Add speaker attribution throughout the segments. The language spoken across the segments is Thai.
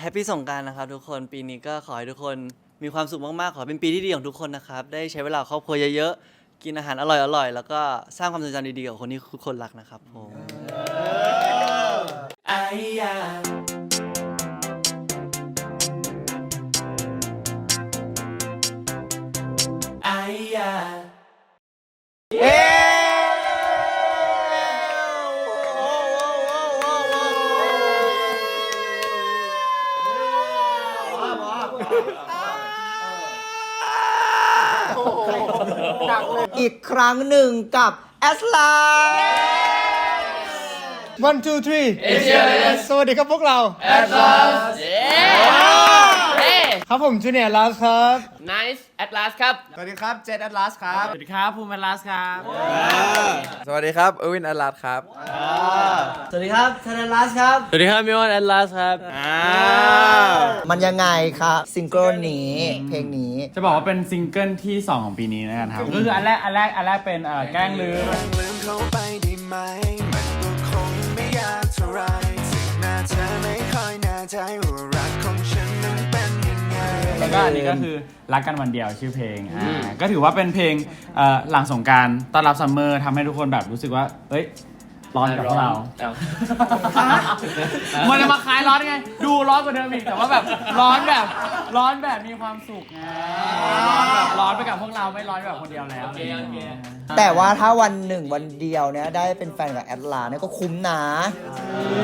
Speaker 1: แฮปปี้สงกรารนะครับทุกคนปีนี้ก็ขอให้ทุกคนมีความสุขมากๆ ขอเป็นปีที่ดีของทุกคนนะครับ ได้ใช้เวลาครอบครัวเยอะๆ กินอาหารอร่อยๆ แล้วก็สร้างความทรงจำดีๆ กับคนที่ทุกคนรักนะครับผม
Speaker 2: อี กครั้งหนึ่งกับแอสลา
Speaker 3: one two three สวัสดีครับพวกเรา ครับผมจูเนียร์ลาสครับ
Speaker 4: Nice Atlas ครับ
Speaker 3: สวัสดีครับ เจดแอตลาสครับ
Speaker 4: สวัสดีครับภูมิลัสครับ
Speaker 5: สวัสดีครับเอวินอลัดครับ
Speaker 1: สวัสดีครับธนรัสครับ
Speaker 4: สวัสดีครับมิวอนแอตลาสครับ
Speaker 2: มันยังไงคะซิงเกิลนี้ เพลงนี้
Speaker 6: จะบอกว่าเป็นซิงเกิลที่ 2 ของปีนี้นะครับ ก็คืออันแรก อันแรก อันแรกเป็นเอ่อแกล้งลืม
Speaker 7: ลืมเขาไปได้ไหม มันก็คงไม่ยากเท่าไรถึงหน้าเธอไม่ค่อยแน่ใจว่ารักขอ
Speaker 6: ก็อันนี้ก็คือรักกันวันเดียวชื่อเพลงอ่าก็ถือว่าเป็นเพลงเอ่อหลังสงกรารต้อนรับซัมเมอร์ทำให้ทุกคนแบบรู้สึกว่าเฮ้ย ร้อนกับพวกเรา มันจะมาคลายร้อนไง ดูร้อนกว่าเดิมอีกแต่ว่าแบบร้อนแบบร้อนแบบมีความสุขไงร้อนแบบร้อนไปกับพวกเราไม่ร้อนแบบคนเดียวแล้ว
Speaker 2: แต่ว่าถ้าวันหนึ่งวันเดียวเนี่ยได้เป็นแฟนกับแอดลาเนี่ยก็คุ้มนะ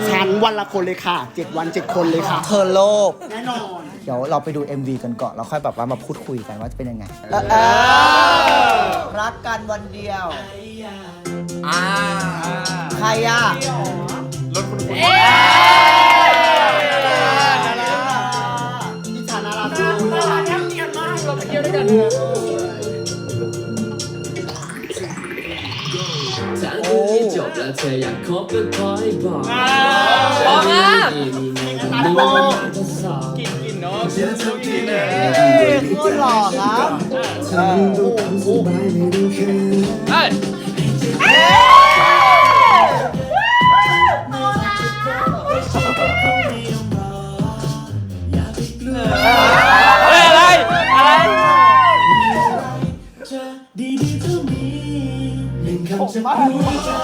Speaker 8: ฉันวันละคนเลยค่ะ เจ็ดวันเจ็ดคนเลยค่ะ
Speaker 2: เธอโลภ
Speaker 8: แน่นอน
Speaker 2: เดี๋ยวเราไปดู MV กันก่อนแล้วค่อยแบบว่ามาพูดคุยกันว่าจะเป็นยังไงเออเออรักกันวันเดียวใครอะรถคุณคุณ
Speaker 8: อิจฉานาราดู
Speaker 2: โอ้
Speaker 9: จบแล้วเธออยากคบก็ขอให้บอก
Speaker 4: ออกมา
Speaker 9: นี่มีเงินมีเงินทดสอบ
Speaker 2: โคตรหล่อครับ
Speaker 4: เฮ้ยเฮ้ยอะไร อะไร
Speaker 2: โ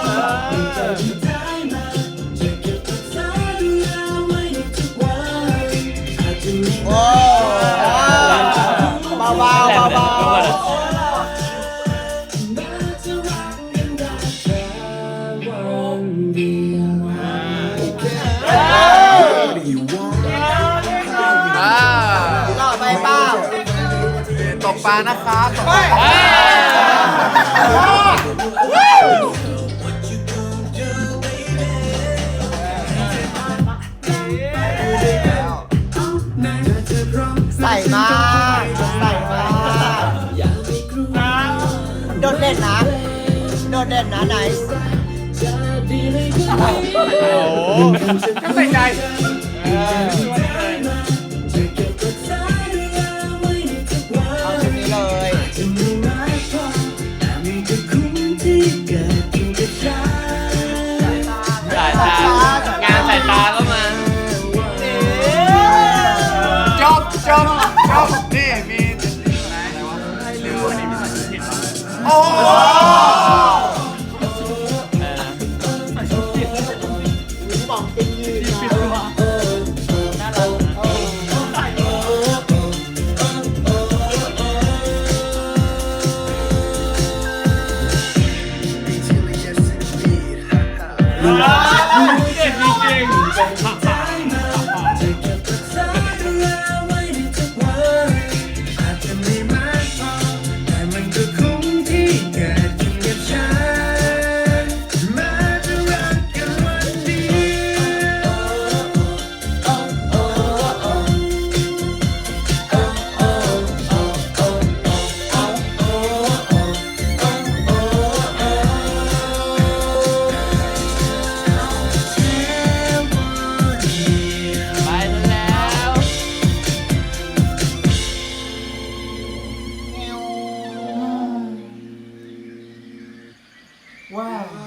Speaker 2: ก
Speaker 5: ปลานะครับตกปลา
Speaker 2: ใส่มากใส่มากโดดเด่นนะ โดดเด่นนะไหนซ์
Speaker 6: ใส่ใจ
Speaker 2: เอา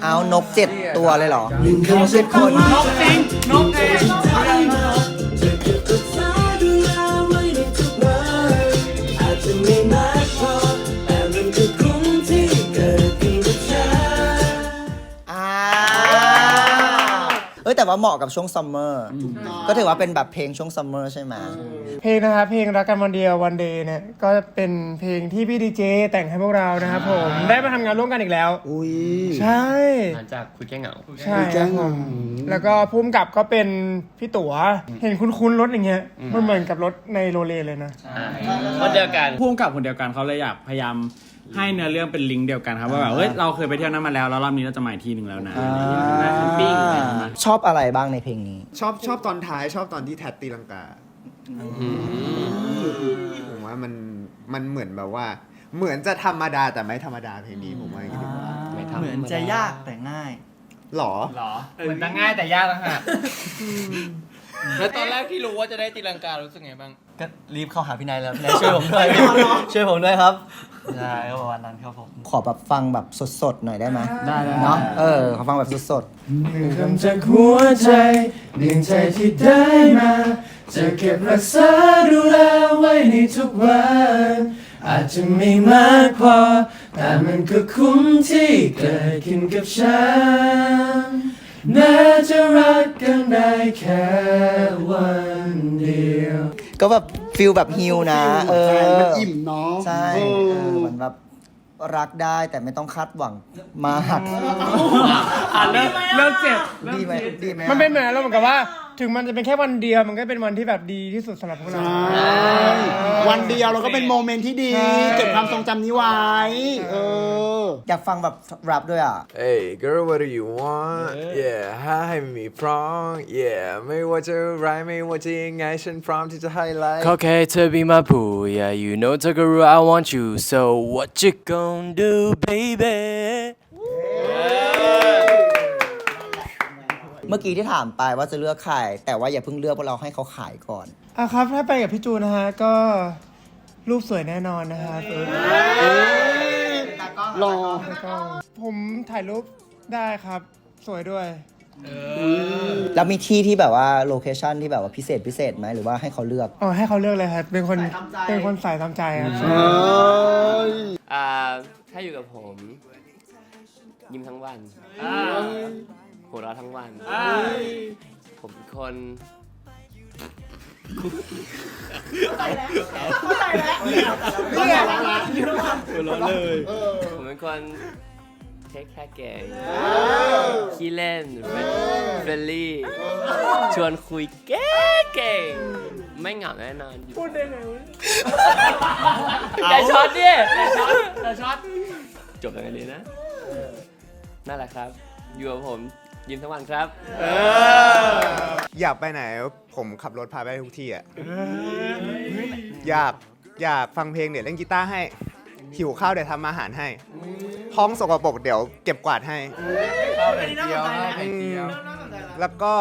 Speaker 2: เอานกเจ็ดตัวเลยเหรอเจ็ดคน
Speaker 6: นกจริงนกจริง
Speaker 2: ว่าเหมาะกับช่วงซัมเมอร์ก็ถือว่าเป็นแบบเพลงช่วงซัมเมอร์ใช่ไหม
Speaker 3: เพลงนะครับเพลงรักกันวันเดียววันเดย์เนี่ยก็เป็นเพลงที่พี่ดีเจแต่งให้พวกเรานะครับผมได้มาทำงานร่วมกันอีกแล้ว
Speaker 8: อุ้ย
Speaker 3: ใช่
Speaker 9: หลังจากคุยแก้เหงา
Speaker 3: ใช่ครับผมแล้วก็พุ่มกับก็เป็นพี่ตั๋วเห็นคุ้นๆรถอย่างเงี้ยมันเหมือนกับรถในโรเลเลยนะ
Speaker 9: คนเดียวกัน
Speaker 6: พุ่มกับคนเดียวกันเขาเลยอยากพยายาม ให้เนื้อเรื่องเป็นลิงก์เดียวกันครับว่าแบบเฮ้ยเราเคยไปเที่ยวนั้นมาแล้วแล้วรอบนี้เราจะมาอีกที่หนึ่งแล้วนะอะไรอย่างเงี้ยนะแคมปิ้งอะไรอย่างเงี้ย
Speaker 2: ชอบอะไรบ้างในเพลงนี้
Speaker 7: ชอบชอบตอนท้ายชอบตอนที่แทดตีลังกาผมว่ามันมันเหมือนแบบว่า เหมือนจะธรรมดาแต่ไม่ธรรมดาเพลงนี้ผมว่าอย่างนี้ดีกว่า
Speaker 9: ไม่ทำ
Speaker 1: เหมือนจะยากแต่ง่าย
Speaker 7: หรอ
Speaker 6: หรอเหมือนจะง่ายแต่ยากต่างหาก
Speaker 9: แล้วตอนแรกที่รู้ว่าจะได้ตีลังการู้สึกไงบ้าง
Speaker 1: ก็รีบเข้าหาพี่นายแล้วพี่นายช่วยผมด้วยช่วยผมด้วยครับใช่ก็ประมาณนั้นครับผม
Speaker 2: ขอแบบฟังแบบสดๆหน่อยได้ไหม
Speaker 6: ได้ได้
Speaker 2: เนาะเออขอฟังแบบสด
Speaker 3: หนึ่งคำจากหัวใจหนึ่งใจที่ได้มา จะเก็บรักษาดูแลไว้ในทุกวันอาจจะไม่มากพอ แต่มันก็คุ้มที่เกิดขึ้นกับฉัน แม้จะรักกันได้แค่วันเดียว
Speaker 2: ๆก็แบบฟิลแบบฮิวนะ เออ
Speaker 8: มันอิ่มเนาะ
Speaker 2: ใช่
Speaker 8: เอ
Speaker 2: เอ
Speaker 8: อ
Speaker 2: อเหมือนแบบรักได้แต่ไม่ต้องคาดหวังมาก
Speaker 6: อะเริ่มเริ่มเจ็บ
Speaker 2: ดีไหมดีไหม
Speaker 3: มันเป็นเหมือนเราเหมือนกับว่า ถึงมันจะเป็นแค่วันเดียวมันก็เป็นวันที่แบบดีที่สุดสำหรับพวกเรา
Speaker 8: ใช่วันเดียวเราก็เป็นโมเมนต์ที่ดี
Speaker 3: ใช่
Speaker 8: เก็บความทรงจำนี้ไว้ เออ
Speaker 2: อยากฟังแบบแรปด้วยอะ
Speaker 7: Hey girl what do you want Yeah ให้มีพร้อม Yeah ไม่ว่าจะไรายไม่ว่าจะยังไงฉันพร้อมที่จะให้ไลท์
Speaker 4: เขาแค่เธอ be my boo yeah you know เธอก็รู้ I want you so what you gonna do baby
Speaker 2: เมื่อกี้ที่ถามไปว่าจะเลือกใครแต่ว่าอย่าเพิ่งเลือกเพราะเราให้เขาขายก่อน
Speaker 3: อะครับถ้าไปกับพี่จูนนะฮะก็รูปสวยแน่นอนนะฮะ
Speaker 8: รอ
Speaker 3: แล้วก็ผมถ่ายรูปได้ครับ สวยด้วย
Speaker 2: แล้วมีที่ที่แบบว่าโลเคชั่นที่แบบว่าพิเศษพิเศษไหมหรือว่าให้เขาเลือก
Speaker 3: อ๋อ ให้เขาเลือกเลยครับ เป็นคนเป็นคนใส่ตามใจครับ
Speaker 8: เอ้ย
Speaker 9: อ่าถ้าอยู่กับผม ยิ้มทั้งวัน หัวเราะทั้งวัน ผมเป็นคนผมเป็นคนเทคแค่เก่งขี้เล่นเฟรนลี่ ชวนคุยเก่งเก่งไม่เหงาแน่นอนพูดได้ไงวะอย่าช็อตดิอย่าช็อตอย่าช็อตจบยังไงดีนะ นั่นแหละครับ อยู่กับผม ยิ้มทั้งวันครับ
Speaker 7: อยากไปไหน ผมขับรถพาไปทุกที่อะอยากอยากฟังเพลงเดี๋ยวเล่นกีตาร์ให้ หิวข้าวเดี๋ยวทำอาหารให้ ห้องสกปรกเดี๋ยวเก็บกวาดให้อืมแล้วก็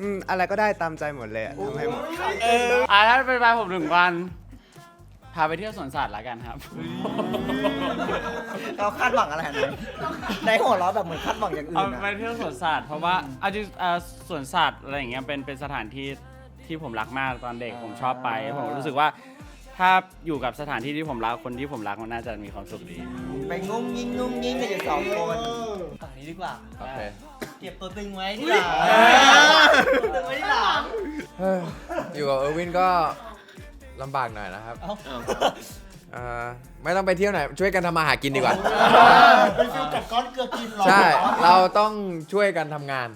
Speaker 7: อืมอะไรก็ได้ตามใจหมดเลยอะทำให้หมด
Speaker 6: อะถ้าเป็นไปผมหนึ่งวัน พาไปเที่ยวสวนสัตว์ละกันครับ
Speaker 2: เราคาดหวังอะไรนะในหัวเราะแบบเหมือนคาดหวังอย่างอื่
Speaker 6: เอา
Speaker 2: นนะ
Speaker 6: ไปเที่ยวสวนสัตว์เพราะว่าเอาจริงเอ่อสวนสัตว์อะไรอย่างเงี้ยเป็นเป็นสถานที่ที่ผมรักมากตอนเด็กผมชอบไป ผมรู้สึกว่า ถ้าอยู่กับสถานที่ที่ผมรักคนที่ผมรักมันน่าจะมีความสุขดี
Speaker 2: ไปงุ้งยิงงุ้งยิงกันอยู่สองคน
Speaker 1: ฝั่งนี้ดีกว่า
Speaker 9: โอเค
Speaker 1: เก็บตัวตึงไว้ที่หลังตัวตึงไว้ที่หลัง
Speaker 5: อยู่กับเออร์วินก็ ลำบากหน่อยนะครับ
Speaker 1: เอ้า
Speaker 5: เอ่อไม่ต้องไปเที่ยวไหน ช่วยกันทำมาหากินดีกว่า
Speaker 8: เป็นฟิลกัดก้อนเกลือกินหรอ
Speaker 5: ใช่ เราต้องช่วยกันทำงาน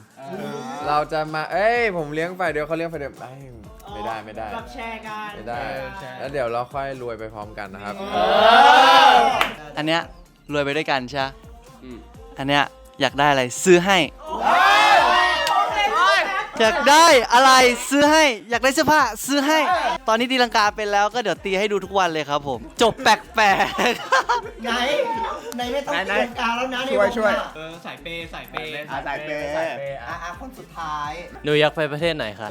Speaker 5: เราจะมา เอ้ย ผมเลี้ยงฝ่ายเดียวเขาเลี้ยงฝ่ายเดียวไม่ไม่ได้ไม่ได้แชร์กันไม่ได้แล้วเดี๋ยวเราค่อยรวยไปพร้อมกันนะครับ
Speaker 1: อันเนี้ยรวยไปด้วยกันใช่ปะ
Speaker 9: อืม
Speaker 1: อันเนี้ยอยากได้อะไรซื้อให้ อยากได้อะไรซื้อให้ อยากได้เสื้อผ้าซื้อให้ ตอนนี้ตีลังกาเป็นแล้วก็เดี๋ยวตีให้ดูทุกวันเลยครับผม จบแปลก
Speaker 2: ไหนไหนไม่ต้องเตรียมการแล้วนะใน
Speaker 7: ช่วยช่วย
Speaker 2: อะ
Speaker 9: สายเปย์สายเปย์
Speaker 7: อาสายเปย์
Speaker 2: อะอะคนสุดท้าย
Speaker 4: หนูอยากไปประเทศไหนคะ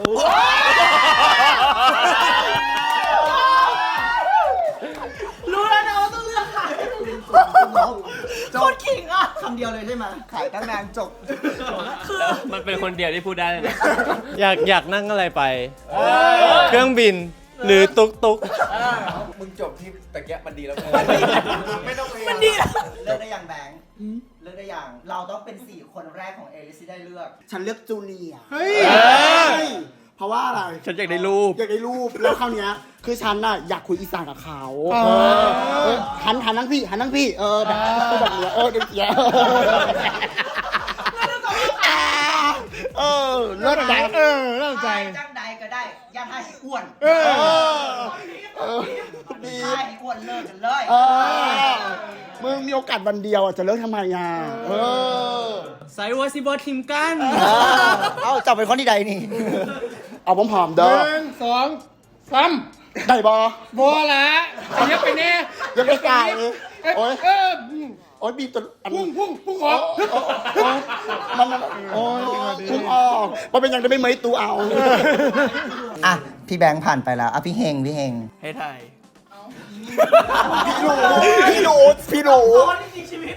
Speaker 2: รู้แล้วนะว่าต้องเลือกใคร โคตรขิงอะ คำเดียวเลยใช่ไหม
Speaker 7: ขายตั้งนานจบ
Speaker 9: มันเป็นคนเดียวที่พูดได้เลยนะ
Speaker 4: อยากอยากนั่งอะไรไป เครื่องบินหรือตุกตุก
Speaker 5: มึงจบที่ตะเกียบมันดีแล้ว
Speaker 2: มันดีแล้ว เลือกได้อย่างแบงค์เลือกได้อย่าง เราต้องเป็น 4 คนแรกของเอลิสที่ได้เลือก
Speaker 8: ฉันเลือกจูเนียร์
Speaker 7: เฮ้ย
Speaker 8: เพราะว่าอะไร
Speaker 7: ฉันอยากได้รูป
Speaker 8: อยากได้รูปแล้วคราวเนี้ยคือฉันน่ะอยากคุยอีสานกับเขา
Speaker 7: อ๋อ
Speaker 8: เออเออหันหันนั่งพี่หันนั่งพี่เออแบบแบบเนี้ยเออเดี๋ยวเดี๋ยวเออเลิศใจเออเลิศใจ
Speaker 2: จังใดก็ได้ อย่าให้อ้วน
Speaker 8: เออเออดี
Speaker 2: ให้อ้วนเลิกกันเลย
Speaker 8: เออมึงมีโอกาสวันเดียวอะจะเลิกทำไมอะเออ
Speaker 6: ไซวอซิบอทีมกัน
Speaker 2: เออเอาจับเป็นคนที่ใดนี่
Speaker 8: เอาผมผอมๆเด้อ
Speaker 3: สองสาม
Speaker 8: ได้บอ
Speaker 3: บัวละอันนี้ไปแน่
Speaker 8: ยังไม่กล้าเลยโอ้ย
Speaker 3: เออ
Speaker 8: โอ้ยบีบตัวอัน
Speaker 3: พุ่งพุ่งพุ่งออก
Speaker 8: โอ้ยมันมันโอ้ยพุ่งออกมันเป็นยังได้ไม่ไหมตูเอา
Speaker 2: อะ พี่แบงค์ผ่านไปแล้ว อะ พี่เฮง พี่เฮง
Speaker 6: ให้ไทย
Speaker 8: พี่หนูพี่หนูพี่หนู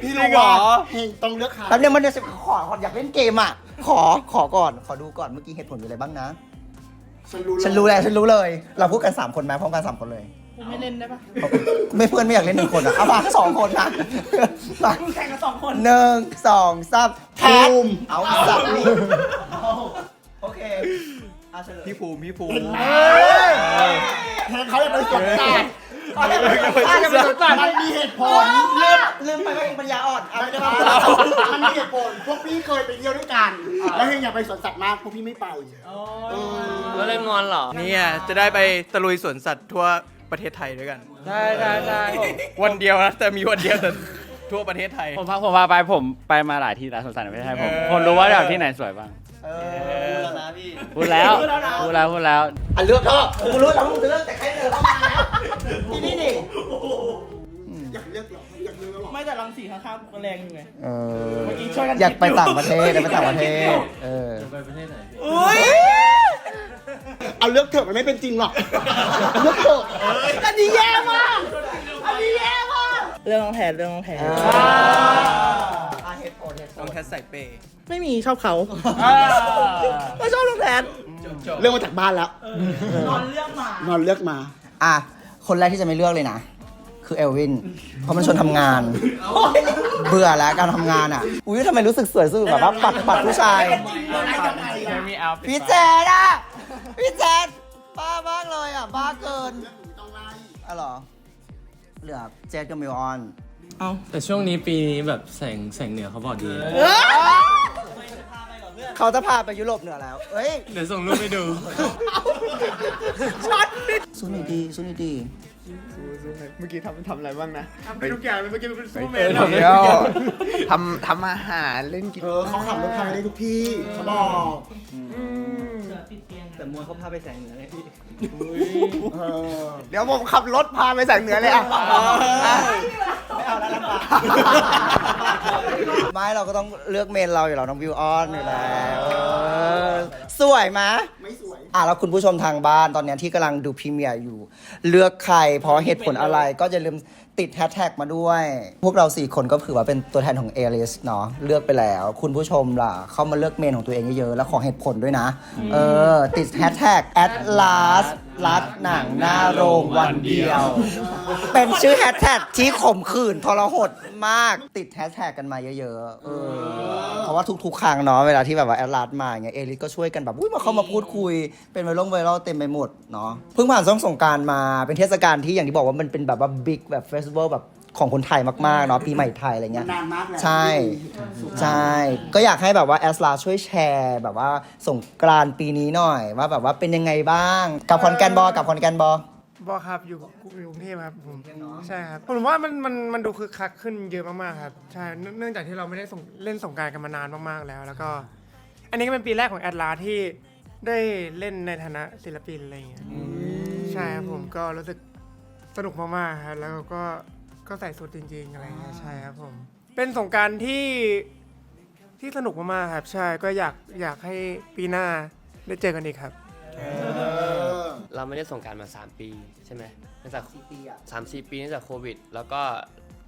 Speaker 8: พี่หนูว่าเฮงต้องเลือกใคร
Speaker 2: แป๊บนึงมันจะขอขออยากเล่นเกมอะ ขอขอก่อน ขอดูก่อนเมื่อกี้เหตุผลอยู่อะไรบ้างนะ
Speaker 8: ฉันรู้
Speaker 2: ฉันรู้แล้วฉันรู้เลย เราพูดกัน3คนไหมพร้อมกัน3คนเลย
Speaker 6: ไม่เล่นได้ปะ
Speaker 2: ไม่เพื่อนไม่อยากเล่นหนึ่งคนอะเอามาสองคนนะมาแข่งกันสองคนหนึ่งสองสามแพทเอาสัตว์นี่โอเคอะเฉลย
Speaker 7: พี่ภูมิพี่ภูมิ
Speaker 8: เฮงเขาอยากไปสวนสัตว์
Speaker 2: เอาเลย
Speaker 8: มันมีเหตุผล
Speaker 2: ลืมลืมไปว่าเองปัญญาอ่อนเอาไม่ได้ปะ
Speaker 8: มันมีเหตุผลพวกพี่เคยไปเที่ยวด้วยกัน แล้วเฮงอยากไปสวนสัตว์มากพวกพี่ไม่ไปเออ
Speaker 9: ก็เลยงอนเหรอ
Speaker 7: เนี่ยจะได้ไปตะลุยสวนสัตว์ทั่วประเทศไทยด้วยกัน
Speaker 6: ใช่ใช่ใช่
Speaker 7: วันเดียวนะแต่มีวันเดียวแต่ทั่วประเทศไทย
Speaker 6: ผมพาผมพาไปผมไปมาหลายที่แล้วสวนสัตว์ในประเทศไทยผมผมรู้ว่าแบบที่ไหนสวยบ้าง
Speaker 2: เออพูดแล้วนะพี่
Speaker 6: พูดแล้วพูดแล้วพูดแล้ว
Speaker 2: อะเลือกเถอะกูรู้แล้วมึงจะเลือกแต่ใครเลือกา
Speaker 6: งๆก็แรงอยู่ไง
Speaker 2: เออ
Speaker 6: เมื่อกี้ช่วยกัน
Speaker 2: อยากไปต่างประเทศอยากไปต่างประเทศเออ
Speaker 8: เอาเลือกเถอะมันไม่เป็นจริงหรอกเลือกเถอะอันนี้แย่มากอันนี้แย่มาก
Speaker 6: เรื่องน้องแทนเรื่องน้องแทน
Speaker 2: อะเหตุผลเหตุผ
Speaker 7: ต้อ
Speaker 2: ล
Speaker 7: งแคสใส่เปย์
Speaker 6: ไม่มีชอบเขาไม่ชอบน้องแทน
Speaker 8: เรื่องมาจากบ้านแล้วนอนเลือกมานอนเลือกมา
Speaker 2: อะคนแรกที่จะไม่เลือกเลยนะ คือเอลวิน เพราะมันชวนทำงาน เบื่อแล้วการทำงานอะ อุ้ยทำไมรู้สึกสวยรู้สึกแบบว่าปัดปัดผู้ชาย
Speaker 6: ไม่มีเอา
Speaker 2: พี่แจดอะ พี่แจดบ้ามากเลยอะ บ้าเกินอ๋อเหรอ เหลือแจดกับมิวออน
Speaker 4: แต่ช่วงนี้ปีนี้แบบแสงแสงเหนือเขาบอกดี
Speaker 2: เขาจะพาไปยุโรปเหนือแล้วเอ้ย
Speaker 4: เดี๋ยวส่งรูปไปดู
Speaker 2: สู้หน่อยดีสู้หน่อยดี
Speaker 7: เมื่อกี้ทำทำอะไรบ้างนะ
Speaker 8: ทำไปทุกอย่างเมื่อกี้เป็นสู้เม
Speaker 7: เออ
Speaker 8: น
Speaker 7: ทำแล้วทำทำอาหารเล่นกี
Speaker 8: เออเขาขับรถพาไปได้ทุกที่เขาบอก
Speaker 1: แต่มวยเขาพาไปแสงเหนือเลยพี่
Speaker 8: เออ
Speaker 7: เดี๋ยวผมขับรถพาไปแสงเหนือเลยอะ
Speaker 2: ไม่เอาแล้วลำบากไม่เราก็ต้องเลือกเมนเราอยู่แล้วน้องวิวออนอยู่แล้วเออสวยไหม
Speaker 8: ไม่สวย
Speaker 2: อะแล้วคุณผู้ชมทางบ้านตอนเนี้ยที่กำลังดูพรีเมียร์อยู่ เลือกใครเพราะเหตุผลอะไรก็จะลืมติดแฮชแท็กมาด้วย พวกเราสี่คนก็ถือว่าเป็นตัวแทนของเอลิสเนาะเลือกไปแล้ว คุณผู้ชมล่ะ เข้ามาเลือกเมนของตัวเองเยอะๆ แล้วขอเหตุผลด้วยนะ เออ ติดแฮชแท็ก at last รัดหนังหน้าโรงวันเดียว เป็นชื่อแฮชแท็กที่ข่มขืนทรหดมากติดแฮชแท็กกันมาเยอะๆเออเพราะว่าทุกๆ ครั้งเนาะเวลาที่แบบว่าแอดลาสมาอย่างเงี้ยเอลิสก็ช่วยกันแบบอุ้ยมาเข้ามาพูดคุย เป็นไวรัลไวรัลเต็มไปหมดเนาะเพิ่งผ่านช่วงสงกรารมาเป็นเทศกาลที่อย่างที่บอกว่ามันเป็นแบบว่าบิ๊กแบบเฟสติวัลแบบของคนไทยมากๆเนาะปีใหม่ไทยอะไรเงี้ย
Speaker 8: นานมากแล้ว
Speaker 2: ใช่ ใช่ ก็อยากให้แบบว่าแอสลาช่วยแชร์แบบว่าสงกรานต์ปีนี้หน่อย ว่าแบบว่าเป็นยังไงบ้าง กับคอนแกนบอกัคอนแกนบอ
Speaker 3: บอครับอยู่อยู่กรุงเทพครับผมใช่ครับผมว่ามันมันมันดูคึกคักขึ้นเยอะมากๆครับใช่เนื่องเนื่องจากที่เราไม่ได้ส่งเล่นสงกรารกันมานานมากๆแล้ว แล้วก็ อันนี้ก็เป็นปีแรกของแอดลาที่ได้เล่นในฐานะศิลปินอะไรอย่างเงี้ยใช่ครับผมก็รู้สึก สนุกมากๆครับแล้วก็ก็ใส่สุดจริงๆอะไรอย่างเงี้ยใช่ครับผม เป็นสงกรารที่ที่สนุกมากๆครับใช่ก็อยากอยากให้ปีหน้าได้เจอกันอีกครับ
Speaker 9: เราไม่ได้ส่งกรารมา 3 ปีใช่ไหมเนื่องจาก
Speaker 2: ปีอะ
Speaker 9: สามสี่ปีเนื่องจากโควิด แล้วก็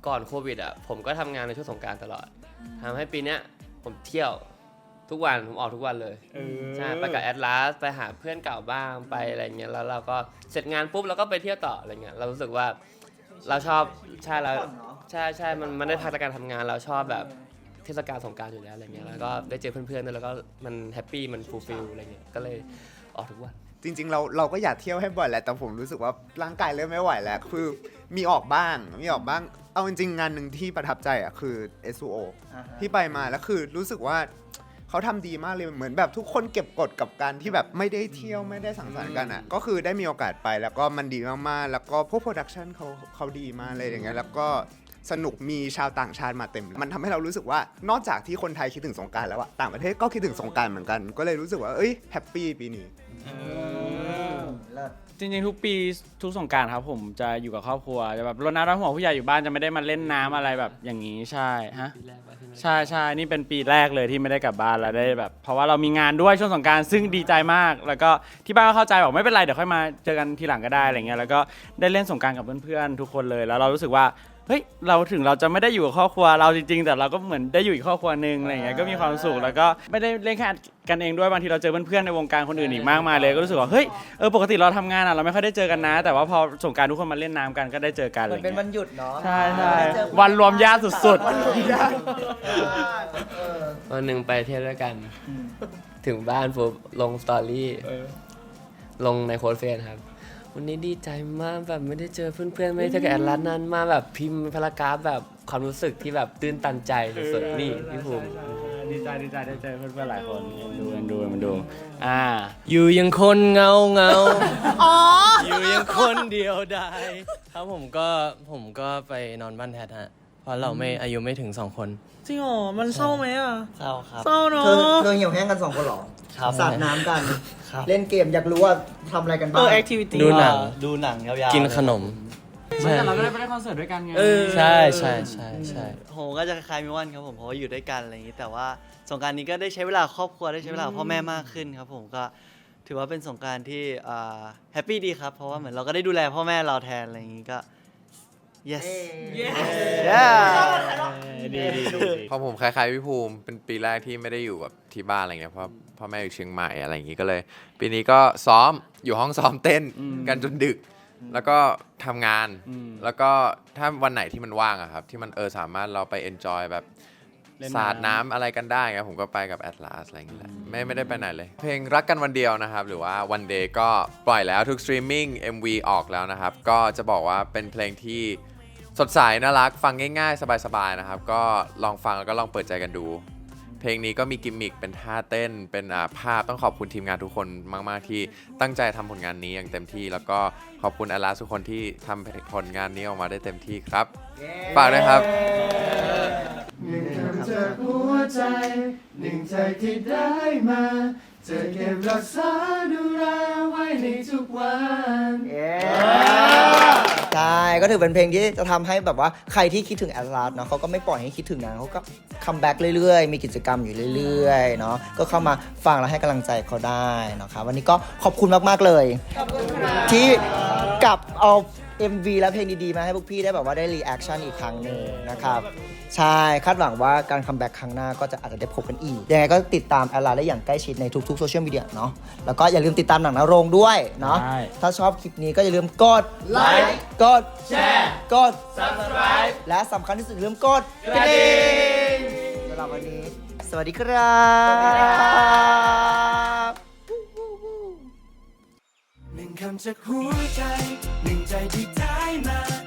Speaker 9: ก่อนโควิดอะผมก็ทำงานในช่วงสงกรารตลอดทำให้ปีเนี้ยผมเที่ยว ทุกวันผมออกทุกวันเลยใช่ไปกับแอดลาสไปหาเพื่อนเก่าบ้างไปอะไรเงี้ยแล้วเราก็เสร็จงานปุ๊บเราก็ไปเที่ยวต่ออะไรเงี้ยเรารู้สึกว่าเราชอบใช่เราใช่ใช่มันมันได้พักจากการทำงานเราชอบแบบเทศกาลสงกรารอยู่แล้วอะไรเงี้ยแล้วก็ได้เจอเพื่อนๆด้วยแล้วก็มันแฮปปี้มันฟูลฟิลอะไรเงี้ยก็เลยออกทุกวัน
Speaker 7: จริงๆ เราเราก็อยากเที่ยวให้บ่อยแหละแต่ผมรู้สึกว่าร่างกายเริ่มไม่ไหวแล้ว คือมีออกบ้างมีออกบ้าง เอาจริงๆงานหนึ่งที่ประทับใจอะคือ SUO ที่ไปมาแล้วคือรู้สึกว่า เขาทำดีมากเลยเหมือนแบบทุกคนเก็บกดกับการที่แบบไม่ได้เที่ยวไม่ได้สังสรรค์กันอะก็คือได้มีโอกาสไปแล้วก็มันดีมากๆแล้วก็พวกโปรดักชันเขาเขาดีมากเลยอย่างเงี้ยแล้วก็สนุกมีชาวต่างชาติมาเต็ม มันทำให้เรารู้สึกว่านอกจากที่คนไทยคิดถึงสงกรารแล้วอะต่างประเทศก็คิดถึงสงกรารเหมือนกัน ก็เลยรู้สึกว่าเอ้ยแฮปปี้ปีนี้
Speaker 6: จริงๆ ทุกปีทุกสงกรารครับผมจะอยู่กับครอบครัวจะแบบรดน้ำดำหัวผู้ใหญ่อยู่บ้านจะไม่ได้มาเล่นน้ำอะไรแบบอย่างนี้ใช่ฮะใช่ใช่นี่เป็นปีแรกเลยที่ไม่ได้กลับบ้านแล้วได้แบบ เพราะว่าเรามีงานด้วยช่วงสงกรารซึ่งดีใจมาก แล้วก็ที่บ้านก็เข้าใจบอกไม่เป็นไรเดี๋ยวค่อยมาเจอกันทีหลังก็ได้อะไรเงี้ยแล้วก็ได้เล่นสงกรารกับเพื่อนๆทุกคนเลย แล้วเรารู้สึกว่า เฮ้ยเราถึงเราจะไม่ได้อยู่กับครอบครัวเราจริงๆ แต่เราก็เหมือนได้อยู่อีกครอบครัวหนึ่งอะไรเงี้ยก็มีความสุขแล้วก็ไม่ได้เล่นแค่กันเองด้วยบางทีเราเจอเพื่อนๆในวงการคนอื่นอีกมากมายเลยก็รู้สึกว่าเฮ้ยเออปกติเราทำงานอะเราไม่ค่อยได้เจอกันนะ แต่ว่าพอสงกรารทุกคนมาเล่นน้ำกันก็ได้เจอกันอะ
Speaker 2: เห
Speaker 6: ไร
Speaker 2: มือนเป็น
Speaker 6: เงี้ย
Speaker 2: วันหยุดเนาะ
Speaker 6: ใช่ใช่วันรวมญาติสุดๆ
Speaker 9: วันหนึ่งไปเที่ยวด้วยกัน ถึงบ้านปุ๊บลงสตอรี่ลงในโค้ดเฟซครับ วันนี้ดีใจมากแบบไม่ได้เจอเพื่อนๆไม่ได้เจอกับแอดลันนานมากแบบพิมพ์พารากราฟแบบความรู้สึกที่แบบตื้นตันใจสุดๆนี่พี่ภูมิ
Speaker 6: ดีใจดีใจได้เจอเพื่อนๆหลายคนเอ็นดูเอ็นดูเอ็นดูอ่า
Speaker 4: อยู่ยังคนเงาเงา
Speaker 8: อ๋อ
Speaker 4: อยู่ยังคนเดียวดายครับผมก็ผมก็ไปนอนบ้านแทนฮะ เพราะเราไม่อายุไม่ถึงสองคน
Speaker 8: จริงเหรอมันเศร้าไหมอะ
Speaker 1: เศร้าครับ
Speaker 8: เศร้าเนาะ
Speaker 2: เธอเธอเหี่ยวแห้งกันสองคนเหรอ
Speaker 1: ครับ
Speaker 2: สาดน้ำกัน
Speaker 1: ครับ
Speaker 2: เล่นเกมอยากรู้ว่าทำอะไรกัน
Speaker 8: เอ
Speaker 2: บ้าง
Speaker 8: อแอคทิวิตี้
Speaker 4: ดูหนัง
Speaker 1: ดูหนังยาวๆ
Speaker 4: กินขนม
Speaker 6: ไม่แต่เราก็ได้ไปเล่นคอนเสิร์ตด้วยกันไง
Speaker 4: ใช่ใช่ใช่ใช่
Speaker 1: ผมก็จะคล้ายๆมิวันครับผมเพราะว่าอยู่ด้วยกันอะไรอย่างนี้ แต่ว่าสงกรารนี้ก็ได้ใช้เวลาครอบครัวได้ใช้เวลากับพ่อแม่มากขึ้นครับผมก็ถือว่าเป็นสงกรารที่แฮปปี้ดีครับเพราะว่าเหมือนเราก็ได้ดูแลพ่อแม่เราแทนอะไรอย่างนี้ก็ yes yeah
Speaker 6: ดีดีดี
Speaker 5: พอผมคล้ายๆพี่ภูมิ เป็นปีแรกที่ไม่ได้อยู่แบบที่บ้านอะไรเงี้ยเพราะพ่อแม่อยู่เชียงใหม่อะไรอย่างงี้ก็เลย ปีนี้ก็ซ้อมอยู่ห้องซ้อมเต้นกันจนดึก แล้วก็ทำงาน
Speaker 6: อืม
Speaker 5: แล้วก็ถ้าวันไหนที่มันว่างอะครับ ที่มันเออสามารถเราไปเอนจอยแบบ
Speaker 6: เล่นน้ำ
Speaker 5: สาดน้ำอะไรกันได้ไงผมก็ไปกับแอ l ลาสอะไรอย่างเงี้ยแหละไม่ไม่ได้ไปไหนเลย เพลงรักกันวันเดียวนะครับ หรือว่าวันเดย์ก็ปล่อยแล้วทุกสตรีมมิ่ง MV ออกแล้วนะครับ ก็จะบอกว่าเป็นเพลงที่ สดใสน่ารักฟังง่ายๆ สบายๆนะครับ ก็ลองฟังแล้วก็ลองเปิดใจกันดู เพลงนี้ก็มีกิมมิคเป็นท่าเต้นเป็นอ่าภาพต้องขอบคุณทีมงานทุกคนมาก ๆ ที่ตั้งใจทำผลงานนี้อย่างเต็มที่ แล้วก็ขอบคุณอาลาทุกคนที่ทำผลงานนี้ออกมาได้เต็มที่ครับฝากด้วยครับ
Speaker 3: หนึ่งคำจากหัวใจหนึ่งใจที่ได้มา จะเก็บรักษาดูแลไว้ในทุกวัน
Speaker 2: ใช่ก็ถือเป็นเพลงที่จะทำให้แบบว่าใครที่คิดถึงแอดลาสเนาะเขาก็ไม่ปล่อยให้คิดถึงนะเขาก็คัมแบ็กเรื่อยๆ มีกิจกรรมอยู่เรื่อยๆเนาะก็เข้ามาฟังแล้วให้กำลังใจเขาได้นะครับวันนี้ก็ขอบคุณมากๆเลยที่กลับเอา MV และเพลงดีๆ มาให้พวกพี่ได้แบบว่าได้รีแอคชั่นอีกครั้งหนึ่งนะครับ ใช่ คาดหวังว่าการคัมแบ็กครั้งหน้าก็จะอาจจะได้พบกันอีก ยังไงก็ติดตามแอลลาได้อย่างใกล้ชิดในทุกๆโซเชียลมีเดียเนาะ แล้วก็อย่าลืมติดตามหนังนโรงด้วยเนาะ
Speaker 6: ใช่
Speaker 2: ถ้าชอบคลิปนี้ก็อย่าลืมกดไลค์กด แชร์ กด subscribe และสำคัญที่สุดอย่าลืมกดกระดิ่งสำหรับวันนี้ สวัสดีครับ
Speaker 10: หนึ่งคำจากหัวใจ หนึ่งใจที่ได้มา